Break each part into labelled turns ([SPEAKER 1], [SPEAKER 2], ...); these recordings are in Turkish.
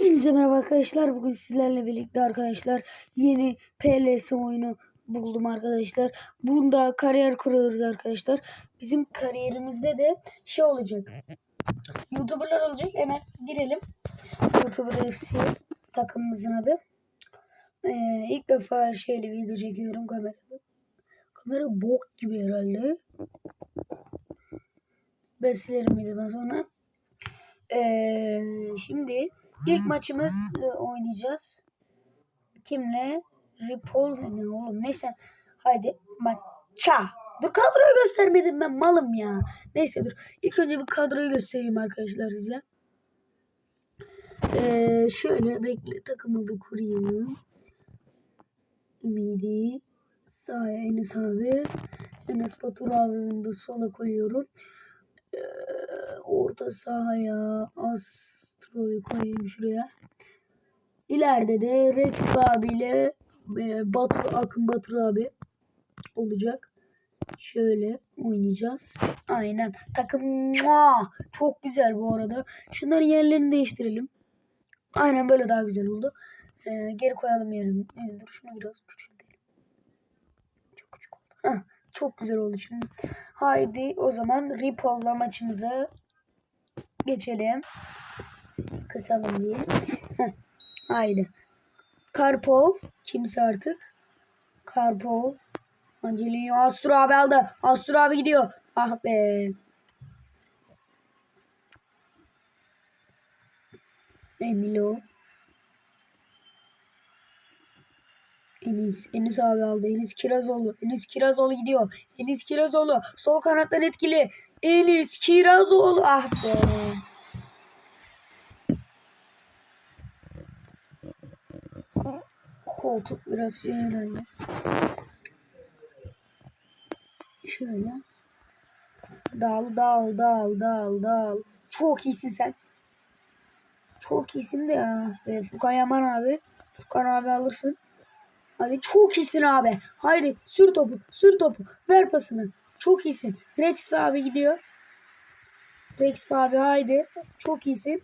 [SPEAKER 1] Hepinize merhaba arkadaşlar. Bugün sizlerle birlikte arkadaşlar yeni PLS oyunu buldum arkadaşlar. Bunda kariyer kuruyoruz arkadaşlar. Bizim kariyerimizde de şey olacak. YouTuber'lar olacak. Hemen girelim. YouTuber FC takımımızın adı. Ee, ilk defa şeyle video çekiyorum kamerada. Kamera bok gibi herhalde. Beslerim videodan sonra. Ee, şimdi ilk maçımız e, oynayacağız. Kimle? Repol ne oğlum neyse. Haydi maça. Dur kadroyu göstermedim ben malım ya. Neyse dur. İlk önce bir kadroyu göstereyim arkadaşlar size. Ee, şöyle bekle takımı bir kurayım. Ümidi. Sağa Enes abi. Enes Batur abimi de sola koyuyorum. Ee, orta sahaya Astro'yu koyayım şuraya. İleride de Rex abiyle e, Batur, Akın Batur abi olacak. Şöyle oynayacağız. Aynen. Takım çok güzel bu arada. Şunların yerlerini değiştirelim. Aynen böyle daha güzel oldu. Ee, geri koyalım yerini. Evet, dur şunu biraz küçültelim. Çok küçük oldu. Heh, çok güzel oldu şimdi. Haydi o zaman Ripoll'la maçımıza geçelim. Kısalım diye. Heh, haydi. Karpov. Kimse artık. Karpov. Angelino. Astro abi aldı. Astro abi gidiyor. Ah be. Emilo. Enis, Enis abi aldı. Enis Kirazoğlu. Enis Kirazoğlu gidiyor. Enis Kirazoğlu. Sol kanattan etkili. Enis Kirazoğlu. Ah be. Koltuk biraz şey herhalde. Şöyle. Dal dal dal dal dal. Çok iyisin sen. Çok iyisin de ya. Ve Furkan Yaman abi. Furkan abi alırsın. Hadi çok iyisin abi. Haydi sür topu. Sür topu. Ver pasını. Çok iyisin. Rex abi gidiyor. Rex abi haydi. Çok iyisin.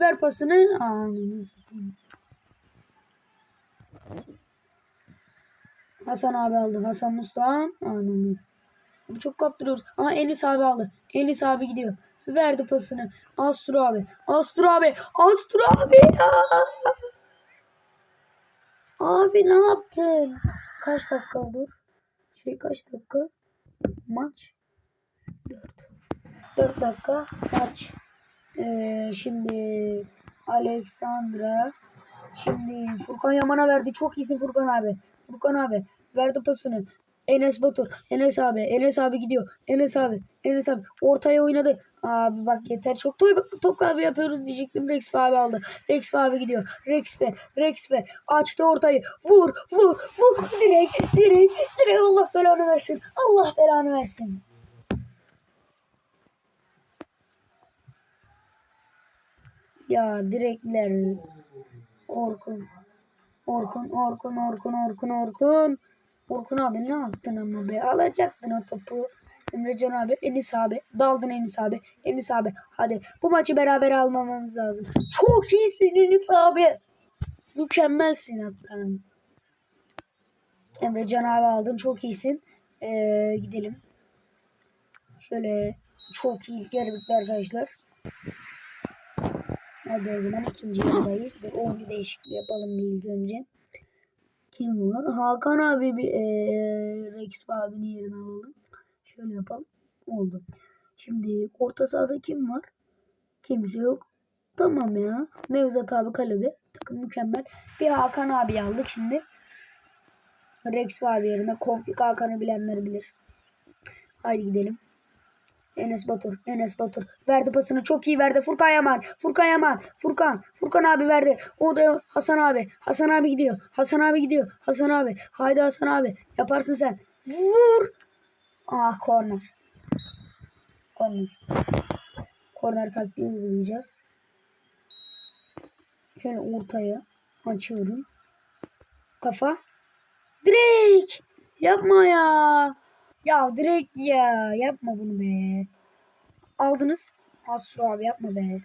[SPEAKER 1] Ver pasını. Ananı satayım. Hasan abi aldı. Hasan Mustan. Ananı. Abi çok kaptırıyoruz. Ama Enis abi aldı. Enis abi gidiyor. Verdi pasını. Astro abi. Astro abi. Astro abi ya. Abi ne yaptın? Kaç dakika olur? Şey kaç dakika? Maç. 4. 4 dakika maç. Ee, şimdi Alexandra. Şimdi Furkan Yaman'a verdi. Çok iyisin Furkan abi. Furkan abi verdi pasını. Enes Batur. Enes abi. Enes abi gidiyor. Enes abi. Enes abi. Ortaya oynadı. Abi bak yeter çok bak top abi yapıyoruz diyecektim. Rex abi aldı. Rex abi gidiyor. Rex ve Rex ve açtı ortayı. Vur vur vur. Direkt direkt direkt Allah belanı versin. Allah belanı versin. Ya direkler. Orkun. Orkun, Orkun, Orkun, Orkun, Orkun. Orkun abi ne yaptın ama be? Alacaktın o topu. Emrecan abi, Enis abi. Daldın Enis abi. Enis abi. Hadi bu maçı beraber almamamız lazım. Çok iyisin Enis abi. Mükemmelsin hatta. Emrecan abi aldın. Çok iyisin. Ee, gidelim. Şöyle çok iyi bitti arkadaşlar. Hadi o zaman ikinci yarıdayız. Bir oyuncu değişikliği yapalım bir ilk önce. Kim var? Hakan abi bir ee, Rex abinin yerine alalım. Şöyle yapalım. Oldu. Şimdi orta sahada kim var? Kimse yok. Tamam ya. Nevzat abi kalede. Takım mükemmel. Bir Hakan abi aldık şimdi. Rex abi yerine. Konfik Hakan'ı bilenler bilir. Haydi gidelim. Enes Batur. Enes Batur. Verdi pasını. Çok iyi verdi. Furkan Yaman. Furkan Yaman. Furkan. Furkan abi verdi. O da Hasan abi. Hasan abi gidiyor. Hasan abi gidiyor. Hasan abi. Haydi Hasan abi. Yaparsın sen. Vur. Ah korner. Korner. Korner taktiği uygulayacağız. Şöyle ortaya açıyorum. Kafa. Direkt. Yapma ya. Ya direkt ya. Yapma bunu be. Aldınız. Astro abi yapma be.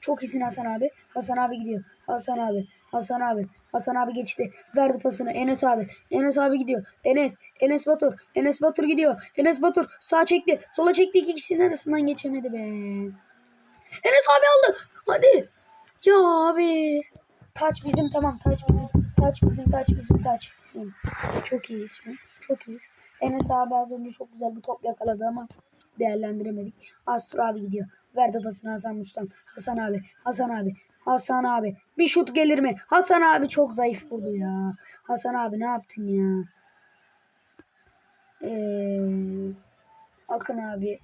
[SPEAKER 1] Çok iyisin Hasan abi. Hasan abi gidiyor. Hasan abi. Hasan abi. Hasan abi geçti. Verdi pasını. Enes abi. Enes abi gidiyor. Enes. Enes Batur. Enes Batur gidiyor. Enes Batur sağ çekti. Sola çekti. İki kişinin arasından geçemedi be. Enes abi aldı. Hadi. Ya abi. Taç bizim tamam. Taç bizim. Taç bizim. Taç bizim. Taç. Çok an. Çok iyiyiz. Enes abi az önce çok güzel bir top yakaladı ama değerlendiremedik. Astro abi gidiyor. Verdi pasını Hasan Mustan. Hasan abi. Hasan abi. Hasan abi. Bir şut gelir mi? Hasan abi çok zayıf vurdu ya. Hasan abi ne yaptın ya? Ee, Akın abi.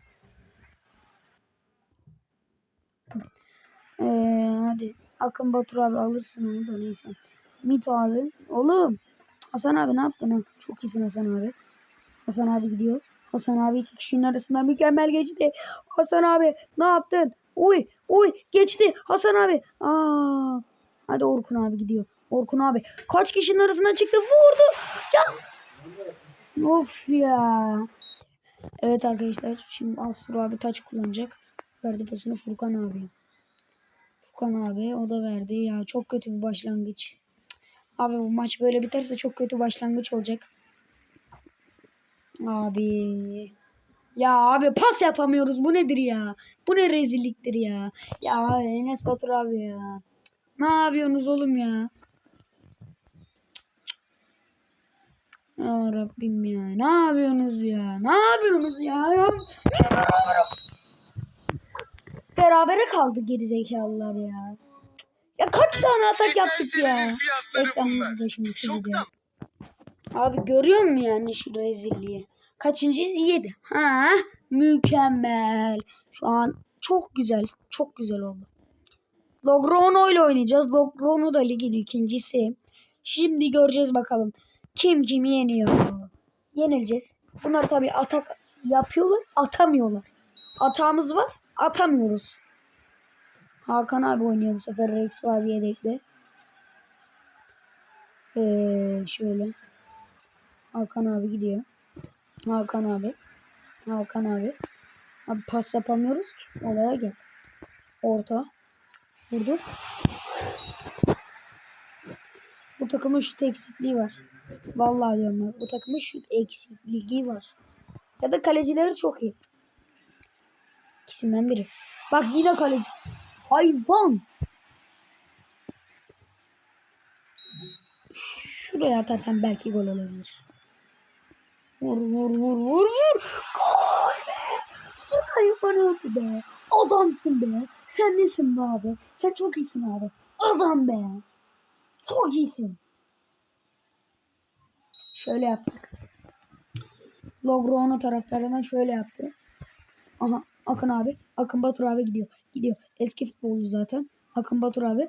[SPEAKER 1] Ee, hadi. Akın Batur abi alırsın onu da neyse. Mit abi. Oğlum. Hasan abi ne yaptın ha? Çok iyisin Hasan abi. Hasan abi gidiyor. Hasan abi iki kişinin arasından mükemmel geçti. Hasan abi ne yaptın? Uy uy geçti Hasan abi. Aa, hadi Orkun abi gidiyor. Orkun abi kaç kişinin arasından çıktı vurdu. Ya. Of ya. Evet arkadaşlar şimdi Asur abi taç kullanacak. Verdi pasını Furkan abi. Furkan abi o da verdi. Ya çok kötü bir başlangıç. Abi bu maç böyle biterse çok kötü başlangıç olacak. Abi. Ya abi pas yapamıyoruz. Bu nedir ya? Bu ne rezilliktir ya? Ya Enes Batur abi ya. Ne yapıyorsunuz oğlum ya? Ya Rabbim ya. Ne yapıyorsunuz ya? Ne yapıyorsunuz ya? ya? Berabere kaldı gerizekalılar ya. Ya kaç tane atak yaptık ya? Reklamımızı da şimdi sileceğim. Abi görüyor musun yani şu rezilliği? Kaçıncıyız? 7. Ha, mükemmel. Şu an çok güzel. Çok güzel oldu. Logrono ile oynayacağız. Logrono da ligin ikincisi. Şimdi göreceğiz bakalım. Kim kimi yeniyor. Yenileceğiz. Bunlar tabii atak yapıyorlar. Atamıyorlar. Atağımız var. Atamıyoruz. Hakan abi oynuyor bu sefer. Rex abi yedekle. Ee, şöyle. Hakan abi gidiyor. Hakan abi. Hakan abi. Abi pas yapamıyoruz ki. Olaya gel. Orta. Vurdu. Bu takımın şut eksikliği var. Vallahi diyorum. Bu takımın şut eksikliği var. Ya da kalecileri çok iyi. İkisinden biri. Bak yine kaleci. Hayvan. Şuraya atarsan belki gol olabilir. Vur vur vur vur vur. Gol be. Furkan yapanıyordu be. Adamsın be. Sen nesin be abi? Sen çok iyisin abi. Adam be. Çok iyisin. Şöyle yaptık. Logrono taraftarından şöyle yaptı. Aha Akın abi. Akın Batur abi gidiyor. Gidiyor. Eski futbolcu zaten. Akın Batur abi.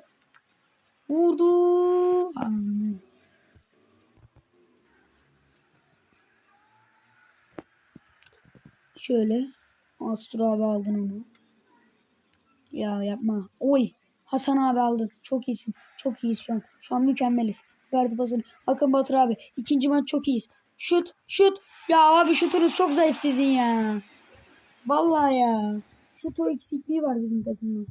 [SPEAKER 1] Vurdu. Aman. Şöyle. Astro abi aldın onu. Ya yapma. Oy. Hasan abi aldın. Çok iyisin. Çok iyiyiz şu an. Şu an mükemmeliz. Verdi pasını. Akın Batur abi. İkinci maç çok iyiyiz. Şut. Şut. Ya abi şutunuz çok zayıf sizin ya. Vallahi ya. Şut o eksikliği var bizim takımda.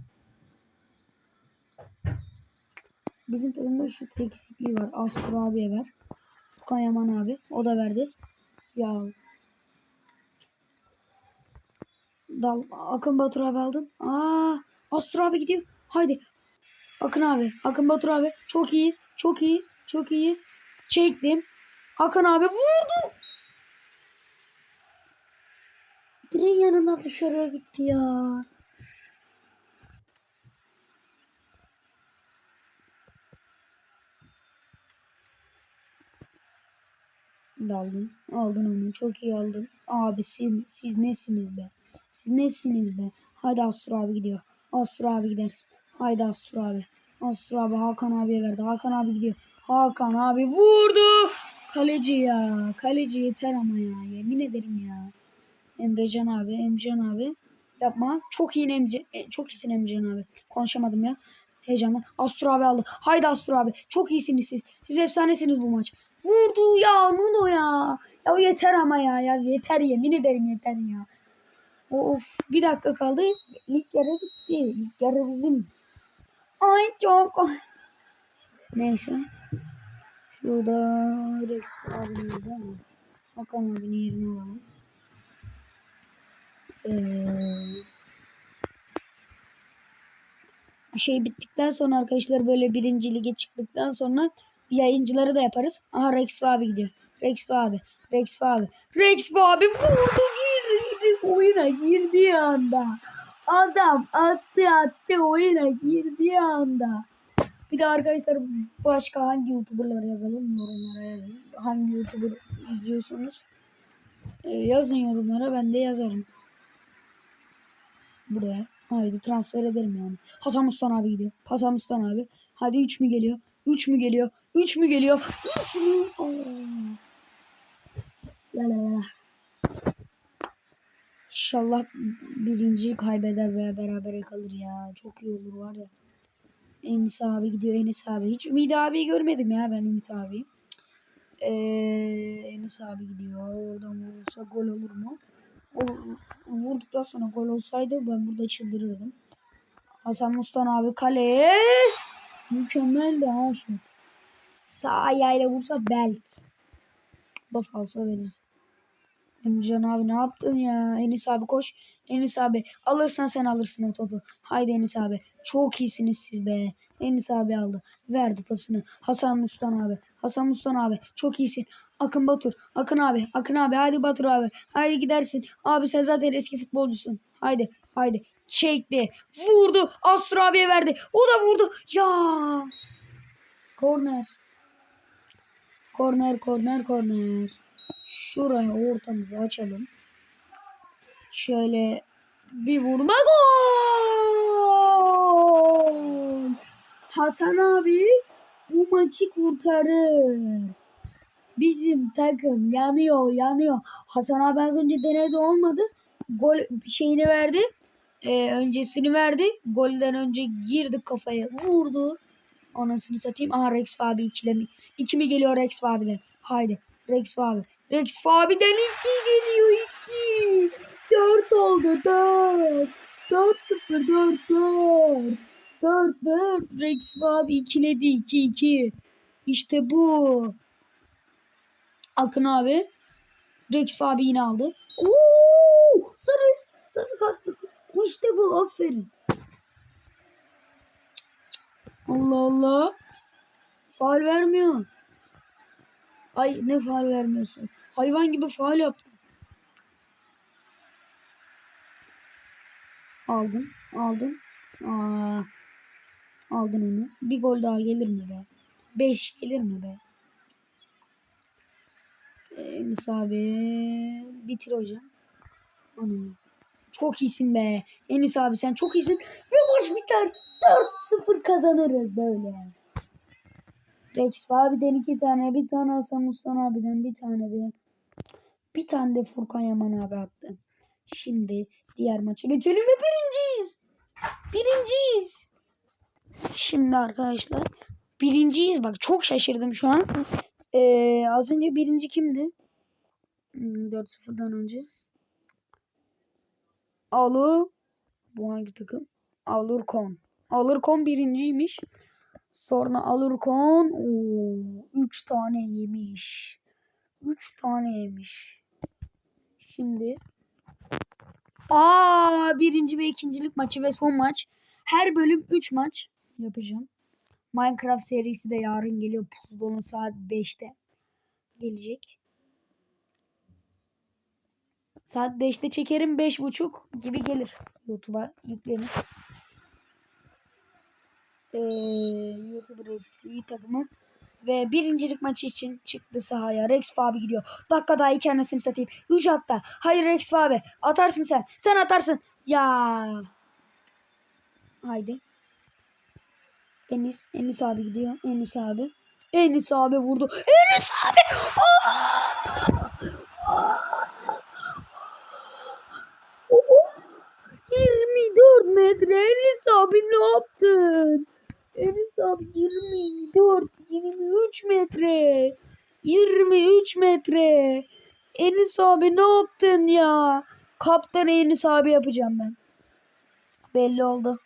[SPEAKER 1] Bizim takımda şut eksikliği var. Astro abiye ver. Furkan Yaman abi. O da verdi. Ya Dal Akın Batur abi aldın. Aa, Astro abi gidiyor. Haydi. Akın abi. Akın Batur abi. Çok iyiyiz. Çok iyiyiz. Çok iyiyiz. Çektim. Akın abi vurdu. Direğin yanından dışarıya gitti ya. Daldın. Aldın onu. Çok iyi aldın. Abi siz, siz nesiniz be? Siz nesiniz be? Haydi Astur abi gidiyor. Astur abi gidersin. Haydi Astur abi. Astur abi Hakan abiye verdi. Hakan abi gidiyor. Hakan abi vurdu. Kaleci ya. Kaleci yeter ama ya. Yemin ederim ya. Emrecan abi. Emrecan abi. Yapma. Çok iyi Emre. e, Çok iyisin Emrecan abi. Konuşamadım ya. Heyecanla. Astur abi aldı. Haydi Astur abi. Çok iyisiniz siz. Siz efsanesiniz bu maç. Vurdu ya Nuno ya. Ya yeter ama ya. Ya yeter yemin ederim yeter ya. Of bir dakika kaldı. İlk yarı bitti. İlk yarı bizim. Ay çok. Neyse. Şurada Rex abimiz değil mi? Hakan abinin yerini alalım. Ee, bu şey bittikten sonra arkadaşlar böyle birinci lige çıktıktan sonra yayıncıları da yaparız. Aha Rex abi gidiyor. Rex abi. Rex abi. Rex abi vurdu anda. Adam attı attı oyuna girdiği anda. Bir de arkadaşlar başka hangi youtuberlar yazalım yorumlara yazın. Hangi youtuber izliyorsunuz Ee, yazın yorumlara ben de yazarım. Buraya. Haydi transfer edelim yani. Hasan Mustan abi gidiyor. Hasan Mustan abi. Hadi 3 mü geliyor? 3 mü geliyor? 3 mü geliyor? 3 mü? La la la la. İnşallah birinci kaybeder veya beraber kalır ya. Çok iyi olur var ya. Enis abi gidiyor Enis abi. Hiç Ümit abiyi görmedim ya ben Ümit abi. Ee, Enis abi gidiyor. Oradan vurursa gol olur mu? O, vurduktan sonra gol olsaydı ben burada çıldırırdım. Hasan Mustan abi kaleye. Mükemmel de ha şut. Sağ ayağıyla vursa belki. Da falso veririz. Emrecan abi ne yaptın ya? Enis abi koş. Enis abi alırsan sen alırsın o topu. Haydi Enis abi. Çok iyisiniz siz be. Enis abi aldı. Verdi pasını. Hasan Mustan abi. Hasan Mustan abi. Çok iyisin. Akın Batur. Akın abi. Akın abi. Haydi Batur abi. Haydi gidersin. Abi sen zaten eski futbolcusun. Haydi. Haydi. Çekti. Vurdu. Astro abiye verdi. O da vurdu. Ya. Korner. Korner, korner, korner. Şuraya ortamızı açalım. Şöyle bir vurma gol. Hasan abi bu maçı kurtarır. Bizim takım yanıyor yanıyor. Hasan abi az önce denedi olmadı. Gol şeyini verdi. Ee, öncesini verdi. Golden önce girdi kafaya vurdu. Anasını satayım. Aha Rex Fabi ikilemi. İki mi geliyor Rex Fabi'den? Haydi. Rex Fabi. Rex Fabi'den iki geliyor iki. Dört oldu dört. Dört sıfır dört dört. Dört dört. Rex Fabi ikiledi iki iki. İşte bu. Akın abi. Rex Fabi yine aldı. Oo! Sarı, sarı kartlı. İşte bu aferin. Allah Allah. Faal vermiyor. Ay ne faal vermiyorsun? Hayvan gibi faal yaptı. Aldım. Aldım. Aa, aldın onu. Bir gol daha gelir mi be? Beş gelir mi be? Enis abi. Bitir hocam. Anam. Çok iyisin be. Enis abi sen çok iyisin. Ve maç biter. 4-0 kazanırız böyle. Rex abiden iki tane, bir tane Hasan Mustan abiden, bir tane de bir tane de Furkan Yaman abi attı. Şimdi diğer maça geçelim ve birinciyiz. Birinciyiz. Şimdi arkadaşlar birinciyiz. Bak çok şaşırdım şu an. Ee, az önce birinci kimdi? Hmm, 4-0'dan önce. Alu. Bu hangi takım? Alurkon. Alurkon birinciymiş. Sonra Alurkon 3 tane yemiş. 3 tane yemiş. Şimdi Aa birinci ve ikincilik maçı ve son maç. Her bölüm 3 maç yapacağım. Minecraft serisi de yarın geliyor. Pusudonun saat 5'te gelecek. Saat 5'te çekerim 5.30 gibi gelir. YouTube'a yüklenir. Ee, YouTuber FC takımı ve birincilik maçı için çıktı sahaya. Rex Fabi gidiyor. Dakika daha iki anasını satayım. 3 hatta. Hayır Rex Fabi. Atarsın sen. Sen atarsın. Ya. Haydi. Enis. Enis abi gidiyor. Enis abi. Enis abi vurdu. Enis abi. Oh! 24 metre Enis abi ne yaptın? Enis abi 24, 23 metre. 23 metre. Enis abi ne yaptın ya? Kaptan Enis abi yapacağım ben. Belli oldu.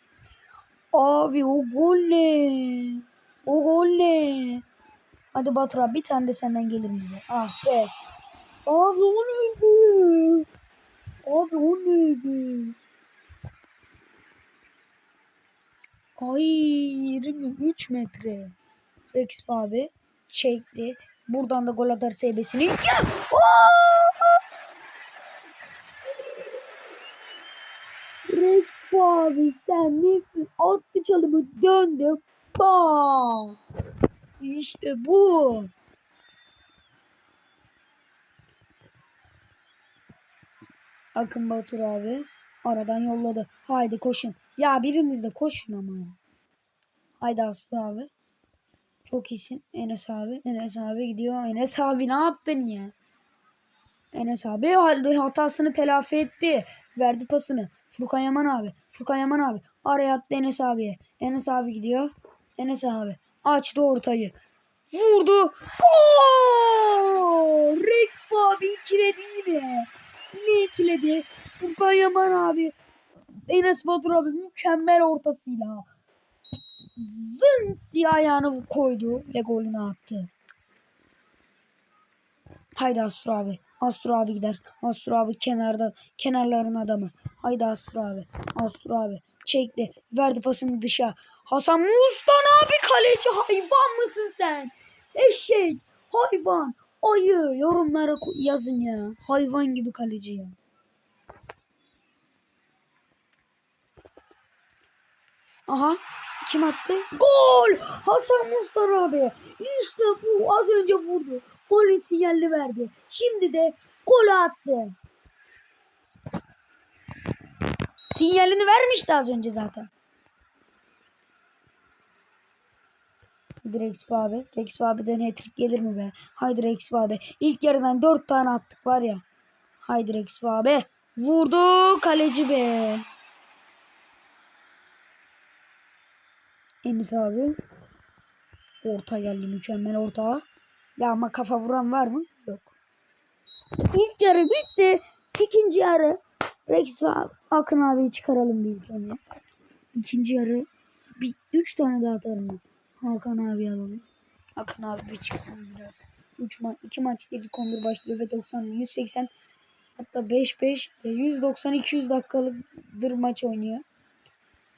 [SPEAKER 1] Abi o gol ne? O gol ne? Hadi Batur abi bir tane de senden gelir mi? Ah be. Abi o neydi? Abi o neydi? Ay 23 metre. Rex abi çekti. Buradan da gol atar sebesini. Rex abi sen nesin? Attı çalımı döndü. Bam! İşte bu. Akın Batur abi aradan yolladı. Haydi koşun. Ya biriniz de koşun ama ya. Haydi Aslı abi. Çok iyisin. Enes abi. Enes abi gidiyor. Enes abi ne yaptın ya? Enes abi hatasını telafi etti. Verdi pasını. Furkan Yaman abi. Furkan Yaman abi. Araya attı Enes abiye. Enes abi gidiyor. Enes abi. Açtı ortayı. Vurdu. Gol! Rex abi ikiledi yine. Ne ikiledi? Furkan Yaman abi. Enes Batur abi mükemmel ortasıyla. Zınk diye ayağını koydu ve golünü attı. Haydi Astur abi. Astur abi gider. Astur abi kenarda kenarların adamı. Haydi Astur abi. Astur abi çekti. Verdi pasını dışa. Hasan Mustan abi kaleci hayvan mısın sen? Eşek. Hayvan. Ayı. Yorumlara yazın ya. Hayvan gibi kaleci ya. Aha. Kim attı? Gol! Hasan Mustan abi. İşte bu. Az önce vurdu. Golün sinyalini verdi. Şimdi de gol attı. Sinyalini vermişti az önce zaten. Rex abi. Rex abi'den hat-trick gelir mi be? Haydi Rex abi. İlk yarıdan 4 tane attık var ya. Haydi Rex abi. Vurdu kaleci be. Enis abi. Orta geldi mükemmel orta. Ya ama kafa vuran var mı? Yok. İlk yarı bitti. İkinci yarı. Rex ve Akın abiyi çıkaralım bir önce. İkinci yarı bir üç tane daha atarım ben. Hakan abi alalım. Akın abi bir çıksın biraz. 3 ma 2 maç ilk 11 başlıyor ve 90 180 hatta 5 5 190 200 dakikalıktır maç oynuyor.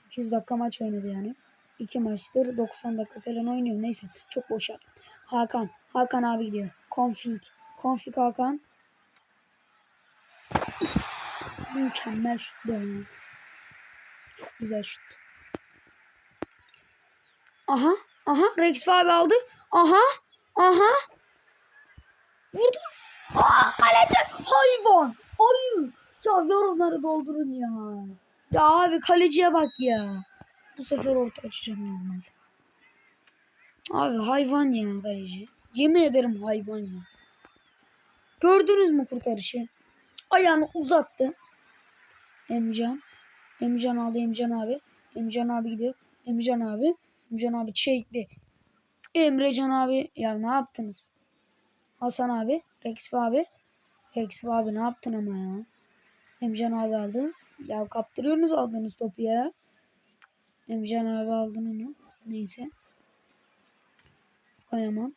[SPEAKER 1] 200 dakika maç oynadı yani. 2 maçtır 90 dakika falan oynuyor. Neyse çok boş yaptım. Hakan. Hakan abi gidiyor. Config. Config Hakan. Mükemmel şut be. Çok güzel şut. Aha. Aha. Rex abi aldı. Aha. Aha. Vurdu. Aa kaleci. Hayvan. Ayı. Ya yorumları doldurun ya. Ya abi kaleciye bak ya. Bu sefer orta açacağım normal. Abi hayvan ya kaleci. Yemin ederim hayvan ya. Gördünüz mü kurtarışı? Ayağını uzattı. Emcan. Emcan aldı Emcan abi. Emcan abi gidiyor. Emcan abi. Emcan abi çekti. Emrecan abi. Ya ne yaptınız? Hasan abi. Rex abi. Rex abi ne yaptın ama ya? Emcan abi aldı. Ya kaptırıyorsunuz aldığınız topu ya. Emcan abi aldın onu. Neyse. Koyamam.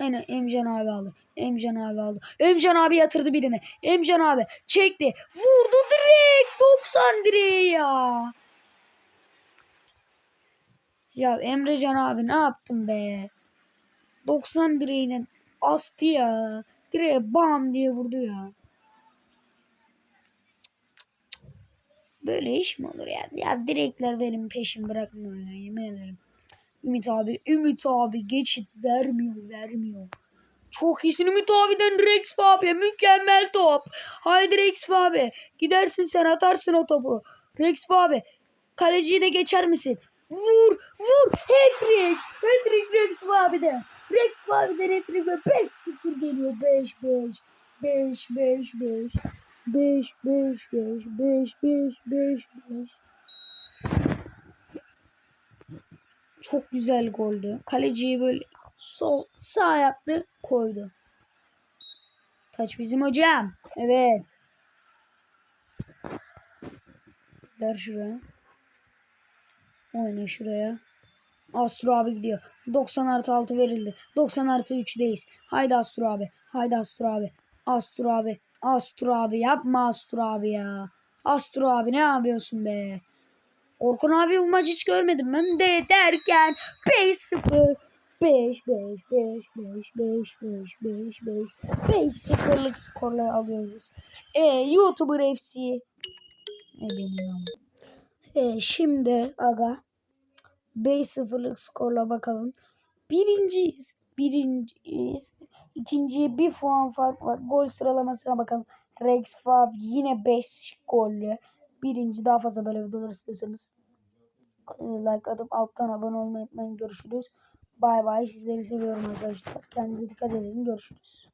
[SPEAKER 1] Aynen Emcan abi aldı. Emcan abi aldı. Emcan abi yatırdı birini. Emcan abi çekti. Vurdu direkt. 90 direği ya. Ya Emrecan abi ne yaptın be? 90 direğine astı ya. Direğe bam diye vurdu ya. Böyle iş mi olur ya? Ya direkler benim peşim bırakmıyor ya yemin ederim. Ümit abi, Ümit abi geçit vermiyor, vermiyor. Çok iyisin Ümit abiden Rex abi. Mükemmel top. Haydi Rex abi. Gidersin sen atarsın o topu. Rex abi. Kaleciyi de geçer misin? Vur, vur. Hat-trick. Hat-trick Rex abide. Rex abiden hat-trick ve 5-0 geliyor. 5-5. 5-5-5. 5-5-5. 5-5-5-5. Çok güzel goldü. Kaleciyi böyle sol sağ yaptı koydu. Taç bizim hocam. Evet. Ver şuraya. Oyna şuraya. Astro abi gidiyor. 90 artı 6 verildi. 90 artı 3'deyiz. Haydi Astro abi. Haydi Astro abi. Astro abi. Astro abi yapma Astro abi ya. Astro abi ne yapıyorsun be? Orkun abi bu maçı hiç görmedim ben de derken 5-0 5 5 5 5 5 5 5 5 5 sıfırlık skorla alıyoruz. E, YouTuber FC e, benim ama. E, şimdi aga 5-0'lık skorla bakalım. Birinciyiz. Birinciyiz. İkinciye bir puan fark var. Gol sıralamasına bakalım. Rex Fab yine 5 gollü. Birinci daha fazla böyle videolar istiyorsanız like atıp alttan abone olmayı unutmayın. Görüşürüz. Bay bay. Sizleri seviyorum arkadaşlar. Kendinize dikkat edin. Görüşürüz.